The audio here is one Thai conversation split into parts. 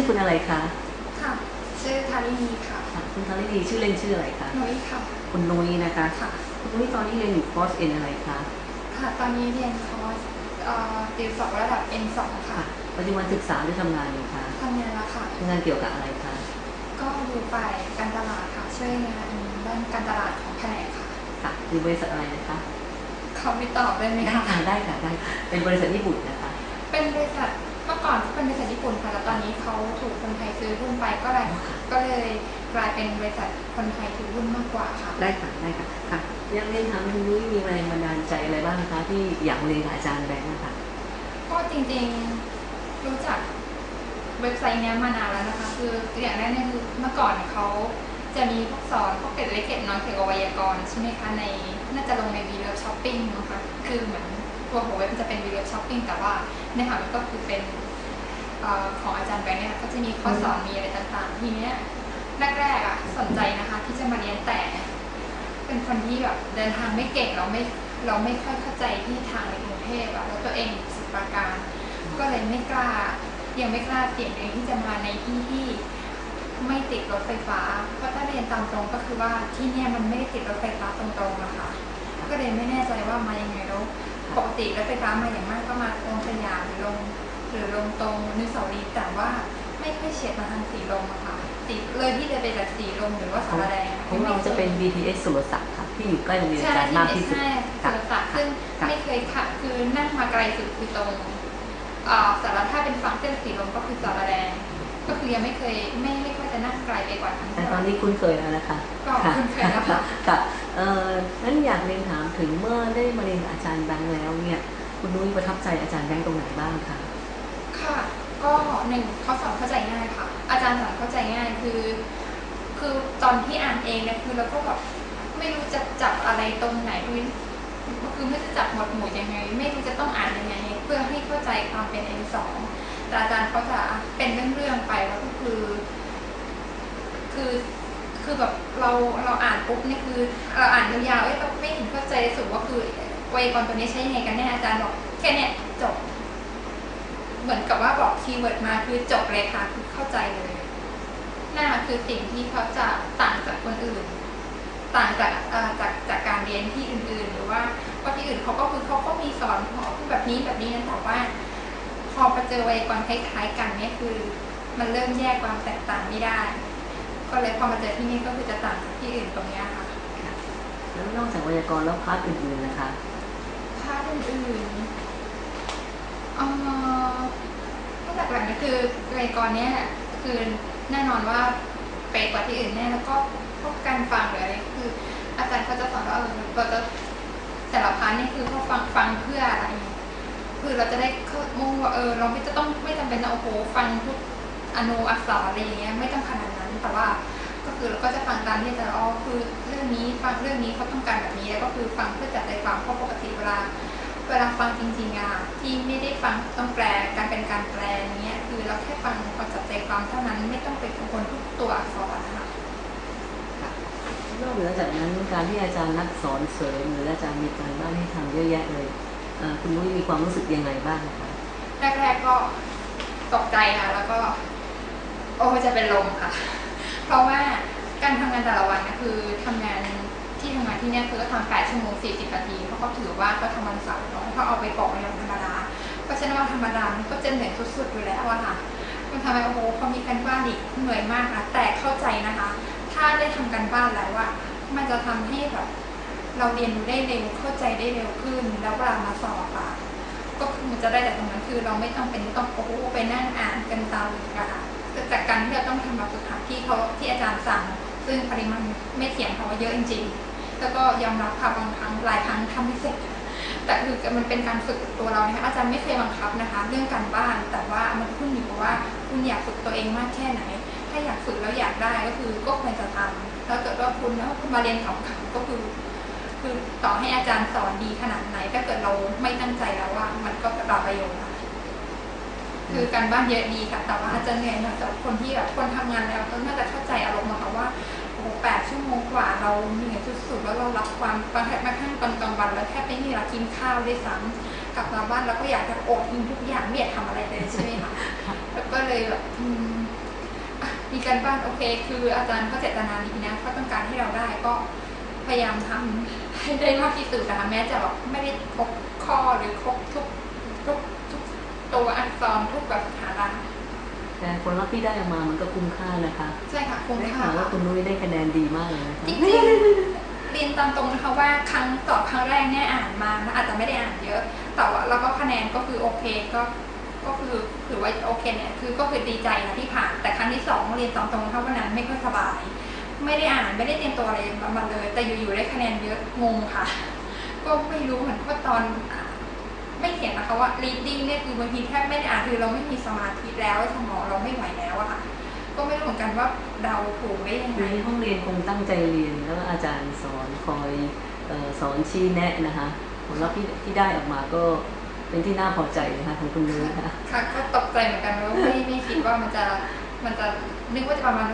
ชื่อคุณอะไรคะ ค่ะ ชื่อธารินีค่ะค่ะ คุณทารินีชื่อเล่นชื่ออะไรคะ นุ้ยค่ะ คุณนุ้ยนะคะ ค่ะ คุณนุ้ยตอนนี้เรียนอยู่คอร์สเอ็นอะไรคะ ค่ะ ตอนนี้เรียนคอร์สเอ่อติวสองระดับ N2 ค่ะค่ะ ปัจจุบันศึกษาหรือทำงานอยู่คะทำงานแล้วค่ะทำงานเกี่ยวกับอะไรคะ ก็อยู่ฝ่ายการตลาดค่ะ ช่วยงานด้านการตลาดของแผนกค่ะ ค่ะอยู่บริษัทอะไรนะคะเขาไม่ตอบได้ไหมได้คะค่ะได้ค่ะได้ค่ะ เป็นบริษัทญี่ปุ่นนะคะ เป็นบริษัทเมื่อก่อนเขาเป็นบริษัทญี่ปุ่นค่ะแล้วตอนนี้เขาถูกคนไทยซื้อหุ้นไปก็เลยก็เลยกลายเป็นบริษัทคนไทยถือหุ้นมากกว่าค่ะได้ค่ะได้ค่ะค่ะอยากเรียนถามคุณนุ้ยมีแรงบันดาลใจอะไรบ้างคะที่อยากมาเรียนกับอาจารย์แบงค์นะคะก็จริงๆรู้จักเว็บไซต์เนี้ยมานานแล้วนะคะ คืออย่างแรกเนี่ยคือเมื่อก่อนเขาจะมีพวกสอนพวกเกร็ดเล็กเกร็ดน้อยเกี่ยวกับไวยากรณ์ใช่ไหมคะในน่าจะลงในวีเลิฟช้อปปิ้งนะคะคือเหมือน ตัวหัวเว็บมันจะเป็นวีเลิฟช้อปปิ้งแต่ว่าเนื้อหามันก็คือเป็นอของอาจารย์แบงค์เนี่ยก็จะมีข้อสอนมีอะไรต่างๆ ทีเนี้ยแรกๆอะสนใจนะคะ ที่จะมาเรียนแต่ เป็นคนที่แบบเดินทางไม่เก่งเราไม่เราไม่ค่อยเข้าใจที่ทางในกรุงเทพอะแล้วตัวเองสุปราการ ก็เลยไม่กล้า ยังไม่กล้าเสี่ยงเองที่จะมาในที่ที่ไม่ติดรถไฟฟ้า เพราะถ้าเรียนตามตรงก็คือว่าที่เนี่ยมันไม่ได้ติดรถไฟฟ้าตรงๆอะค่ะก็เลยไม่แน่ใจว่ามายังไงแล้ว ปกติรถไฟฟ้ามาอย่างมากก็มาตรงสยามหรือลงหรือลงตรงอนุสาวรีย์แต่ว่าไม่ค่อยเฉียดมาทางสีลมอะค่ะสีเลยที่จะไปจากสีลมหรือว่าสารแดงะของเราจะเป็น BTS สุรศักดิ์ค่ะที่อยู่ใกล้โรงเรียนอาจารย์มากที่สุดใช่ค่ะสุรศักดิ์ซึ่งค่ะไม่เคยขับคือนั่งมาไกลสุดคือตรงเอ่อสารถ้าเป็นฝั่งเส้นสีลมก็คือสารแดง ก็คือยังไม่เคยไม่ไม่ค่อยจะนั่งไกลไปกว่านั้นแต่ตอนนี้คุ้นเคยแล้วนะคะก็คุ้นเคยแล้วค่ะค่ะเอ่อนั้นอยากเรียนถามถึงเมื่อได้มาเรียนกับอาจารย์แบงค์แล้วเนี่ย คุณนุ้ยประทับใจอาจารย์แบงค์ตรงไหนบ้างคะค่ะ ก็หนึ่งเขาสอนเข้าใจง่ายค่ะ อาจารย์สอนเข้าใจง่ายคือ คือตอนที่อ่านเองเนี่ยคือเราก็แบบไม่รู้จะจับอะไรตรงไหนคือคือไม่รู้จะจับหมวดหมู่ยังไง ไม่รู้จะต้องอ่านยังไง เพื่อให้เข้าใจความเป็น N สอง แต่อาจารย์เขาจะเป็นเรื่องๆไปแล้วก็คือ คือคือแบบเราเราอ่านปุ๊บนี่คือ เราอ่านยาวๆเอ้ยเราไม่เห็นเข้าใจสุดว่าคือไวยากรณ์ตัวนี้ใช้ยังไงกันแน่อาจารย์บอกแค่เนี้ยจบ เหมือนกับว่าบอกคีย์เวิร์ดมาคือจบเลยค่ะคือเข้าใจเลยนั่นคือสิ่งที่เขาจะต่างจากคนอื่น ต่างจากเอ่อจากจากการเรียนที่อื่นๆ หรือว่าว่าที่อื่นเขาก็คือเขาก็มีสอนเขาแบบนี้แบบนี้นะแต่ว่า พอไปเจอไวยากรณ์คล้ายๆ กันเนี่ยคือ มันเริ่มแยกความแตกต่างไม่ได้ ก็เลยพอมาเจอที่นี่ก็คือจะต่างจากที่อื่นตรงเนี้ยค่ะแล้วนอกจากไวยากรณ์แล้วพาร์ทอื่นๆนะคะภาคอื่นๆเอ่อก็หลักๆก็คือไวยากรณ์เนี้ยคือแน่นอนว่าไปกว่าที่อื่นแน่แล้วก็พวกการฟังหรืออะไรคือ อาจารย์เขาจะสอนว่าเออเราจะแต่ละพาร์ทนี่คือเขาฟังฟังเพื่ออะไร คือเราจะได้เข้ามุ่งว่าเออเราไม่จะต้องไม่จำเป็นต้องโอ้โหฟังทุกอนุอักษรอะไรอย่างเงี้ยไม่ต้องขนาดนั้นแต่ว่าก็คือเราก็จะฟังตามที่อาจารย์อ๋อคือเรื่องนี้ฟังเรื่องนี้เขาต้องการแบบนี้แล้วก็คือฟังเพื่อจัดใจความเพราะปกติเวลาเวลาฟังจริงๆอะที่ไม่ได้ฟังต้องแปลการเป็นการแปลเงี้ยคือเราแค่ฟังพอจับใจความเท่านั้นไม่ต้องไปกังวลทุกตัวอักษรนะคะนอกเหนือจากนั้นการที่อาจารย์นัดสอนเสริมหรืออาจารย์มีการบ้านให้ทำเยอะแยะเลย คุณนุ้ยมีความรู้สึกยังไงบ้างคะแรกๆก็ตกใจค่ะ แล้วก็ โอ้จะเป็นลมค่ะ เพราะว่าการทำงานแต่ละวันนะคือทำงานที่ทำงานที่เนี่ยคือก็ทำ8ชั่วโมง40นาทีเพราะเขาถือว่าเขาทำวันเสาร์เนาะเขาเอาไปบอกในวันธรรมดาเพราะฉะนั้นวันธรรมดามันก็จะเหนื่อยสุดๆอยู่แล้วอะค่ะ มันทำให้โอ้โหพอมีการบ้านอีกเหนื่อยมากนะแต่เข้าใจนะคะ ถ้าได้ทำการบ้านแล้วอะมันจะทำให้แบบ เราเรียนรู้ได้เร็วเข้าใจได้เร็วขึ้น แล้วเวลามาสอบอะก็คือมันจะได้แต่ตรงนั้นคือเราไม่ต้องเป็นต้องโอ้โหไปนั่งอ่านกันตามหรืออะค่ะแต่จากการที่เราต้องทำแบบฝึกหัดที่เขาที่อาจารย์สั่ง ซึ่งปริมาณไม่เถียงเขาว่าเยอะจริงๆ แล้วก็ยอมรับค่ะบางครั้งหลายครั้งทำไม่เสร็จ แต่คือมันเป็นการฝึกตัวเรานะคะอาจารย์ไม่เคยบังคับนะคะ เรื่องการบ้านแต่ว่ามันขึ้นอยู่กับว่าคุณอยากฝึกตัวเองมากแค่ไหน ถ้าอยากฝึกแล้วอยากได้ก็คือก็ควรจะทำแล้วเกิดว่าคุณแล้วคุณมาเรียนขำๆก็คือ คือต่อให้อาจารย์สอนดีขนาดไหน ถ้าเกิดเราไม่ตั้งใจแล้วว่า มันก็ปราประโยชน์คือการบ้านเยอะดีค่ะแต่ว่าอาจจะเหนื่อยหน่อยสำหรับคนที่แบบคนทำงานแล้วก็น่าจะเข้าใจอารมณ์อะคะว่าโอ้แปดชั่วโมงกว่าเราเหนื่อยสุดๆแล้วเรารับความบางแทบม้กระทั่งตอนกลางวันแล้วแทบไม่มีเวลากินข้าวด้วยซ้ำกลับมาบ้านแล้วก็อยากจะอดกินทุกอย่างไม่อยากทำอะไรเลยใช่ไหมคะแล้วก็เลยแบบมมีการบ้านโอเค คืออาจารย์ก็เจตนาดีนะเขาต้องการให้เราได้ก็ พยายามทำให้ได้มากที่สุดนะคะแม้จะแบบไม่ได้ครบข้อหรือครบทุกทุกทุกตัวอักษรทุกแบบสถาบันแต่ผลลัพธ์ที่ได้ออกมามันก็คุ้มค่านะคะใช่ค่ะคุ้มได้ค่าข่าวว่าคุณนุ้ยได้คะแนนดีมากเลยนะคะจริงๆเรียนตามตรงนะคะว่าครั้งสอบครั้งแรกเนี่ยอ่านมานะอาจจะไม่ได้อ่านเยอะ แต่ว่าแล้วก็คะแนนก็คือโอเคก็ก็คือถือว่าโอเคเนี่ยคือก็คือดีใจนะที่ผ่านแต่ครั้งที่สองเรียนตามตรงนะคะวันนั้นไม่ค่อยสบาย ไม่ได้อ่านไม่ได้เตรียมตัวอะไรมาเลย แต่อยู่ๆได้คะแนนเยอะงงค่ะ ก็ไม่รู้เหมือนว่าตอนอะไม่เห็นนะคะว่า reading เนี่ยคือบางทีแทบไม่ได้อ่านคือเราไม่มีสมาธิแล้วสมองเราไม่ไหวแล้วอะค่ะ ก็ไม่รู้เหมือนกันว่าเดาถูกได้ยังในไง ห้องเรียนคงตั้งใจเรียนแล้วอาจารย์สอนคอยเออสอนชี้แนะนะคะผลลัพธ์ที่ที่ได้ออกมาก็เป็นที่น่าพอใจนะคะของคุณนุ้ยค่ะค่ะก็ตกใจเหมือนกันว่าไม่ไม่คิดว่ามันจะมันจะนึกว่าจะประมาณ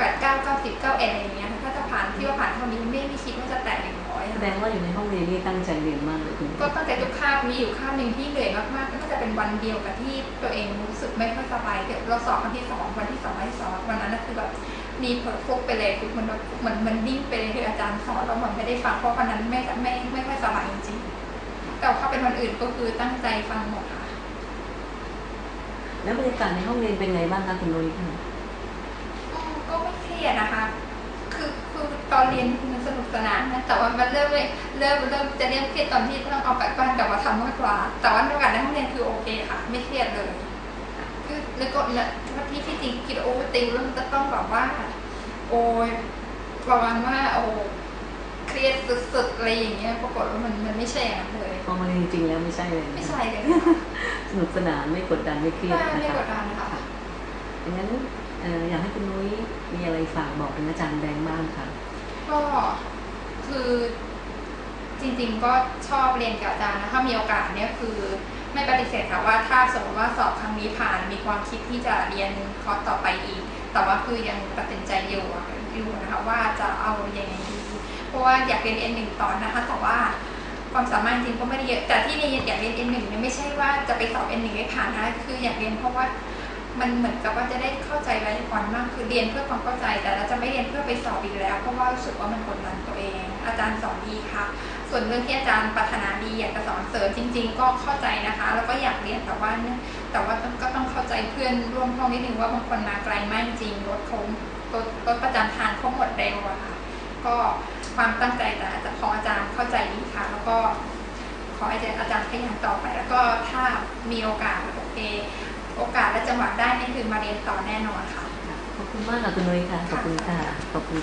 แปดเก้าเก้าสิบเก้าเอ็ดอะไรอย่างเงี้ยถ้าจะผ่านที่ว่าผ่านเท่านี้ไม่ไม่คิดว่าจะแตะหนึ่งร้อยแสดงว่าอยู่ในห้องเรียนนี่ตั้งใจเรียนมากเลยคุณนุ้ยก็ตั้งแต่ทุกคาบมีอยู่คาบหนึ่งที่เหนื่อยมากๆน่าจะเป็นวันเดียวกับที่ตัวเองรู้สึกไม่ค่อยสบายเดี๋ยวเราสอบวันที่สองวันที่สองวันที่สองวันนั้นน่ะคือแบบมีเผลอฟุกไปเลยคือมันแบบเหมือนมันนิ่งไปเลยคืออาจารย์สอนแล้วเหมือนไม่ได้ฟังเพราะวันนั้นไม่ไม่ไม่ค่อยสบายจริงๆแต่ถ้าเป็นวันอื่นก็คือตั้งใจฟังหมดค่ะแล้วบรรยากาศในห้องเรียนเป็นไงบ้างคะคุณนุ้ยค่ะอืมก็ไม่เค รียดนะคะ คือคือตอนเรียนมันสนุกสนานนะแต่ว่ามันเริ่มเลยเริ่มเริ่มจะเริ่มเครียดตอนที่ต้องเอาแบบบ้านกลับมาทำมากกว่า แต่ว่าบรรยากาศในห้องเรียนคือโอเคค่ะ ไม่เครียดเลย คือแล้วก็เนี่ยที่ที่จริงคิดว่าโอ้ติวแล้วมันจะต้องแบบว่า โอ้ยประมาณว่าโอ้เครียดสุดๆอะไรอย่างเงี้ยปรากฏว่ามันมันไม่ใช่อย่างนั้นเลยพอมาเรียนจริงๆแล้วไม่ใช่เลยนะไม่ใช่เลยสนุกสนานไม่กดดันไม่เครียดไม่นะไม่คะกดดันค่ะดังนั้นเอ่ออยากให้คุณนุ้ยมีอะไรฝากบอกถึงอาจารย์แบงค์บ้างค่ะก็คือจริงๆก็ชอบเรียนกับอาจารย์นะถ้ามีโอกาสเนี่ยคือไม่ปฏิเสธค่ะว่าถ้าสมมติว่าสอบครั้งนี้ผ่านมีความคิดที่จะเรียนคอร์สต่อไปอีก แต่ว่าคือยังตัดสินใจอยู่อยู่นะคะว่าจะเอาอย่างไงดีเพราะว่าอยากเรียนเอ็นหนึ่งตอนนะคะแต่ว่าความสามารถจริงก็ไม่ได้เยอะแต่ที่เรียนอยากเรียนเอ็นหนึ่งเนี่ยไม่ใช่ว่าจะไปสอบเอ็นหนึ่งให้ผ่านนะคืออยากเรียนเพราะว่า มันเหมือนกับว่าจะได้เข้าใจรายละเอียดมากคือเรียนเพื่อความเข้าใจ แต่เราจะไม่เรียนเพื่อไปสอบอีกแล้ว เพราะว่ารู้สึกว่ามันกดดันตัวเอง อาจารย์สอนดีค่ะ ส่วนเรื่องที่อาจารย์ปรารถนาดีอยากจะสอนเสริมจริง ๆ ก็เข้าใจนะคะ แล้วก็อยากเรียนแต่ว่าแต่ว่าก็ต้องเข้าใจเพื่อนร่วมห้องนิดนึงว่าบางคนมาไกลมากจริงรถเขารถรถประจำทางเขาหมดเร็วอะค่ะก็ความตั้งใจแต่อาจจะของอาจารย์เข้าใจดีค่ะ แล้วก็ขอให้อาจารย์พยายามต่อไป แล้วก็ถ้ามีโอกาสโอเค โอกาสและจังหวะได้นี่คือมาเรียนต่อแน่นอนค่ะ ขอบคุณมากค่ะคุณนุ้ยค่ะ ขอบคุณค่ะ ขอบคุณ